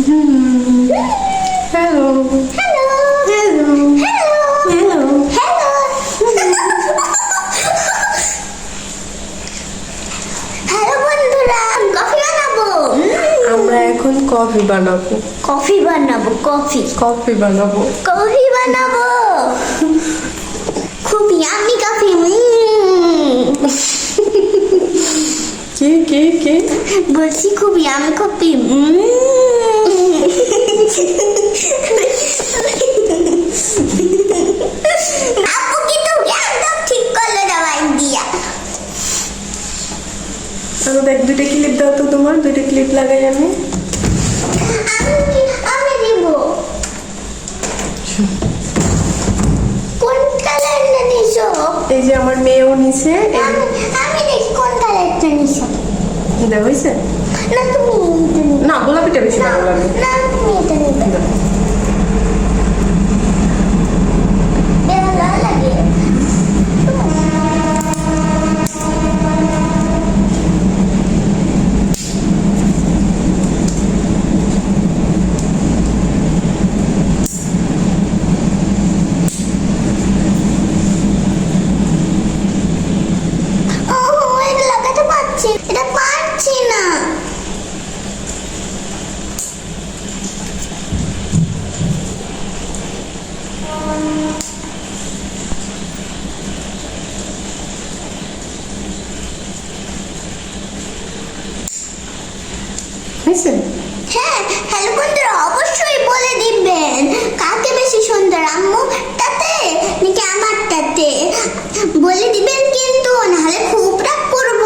Hello hello hello hello hello hello বন্ধুরা coffee বানাবো আমরা এখন কফি বানাবো। কফি বানাবো। কফি কফি বানাবো। কফি বানাবো খুব ইয়ামি কফি কি কি কি? বলছি খুব ইয়ামি কফি আরও দেখ দুইটা ক্লিপ দাও তো তোমার দুইটা ক্লিপ লাগাই আমি। আমি আমি দিব কোন কালারটা নিছো? এই যে আমার মেয়েও নিছে আমি আমি দেখি কোন কালারটা নিছো। দেখ হয়েছে না তুমি না গোলাপিটা বেশি ভালো লাগে। না হয়েছে? হ্যাঁ হ্যালো বন্ধুরা অবশ্যই বলে দিবেন। কাকে বেশি সুন্দর আম্মুটাতে নাকি আমারটাতে বলে দিবেন কিন্তু নাহলে খুব রাগ করব।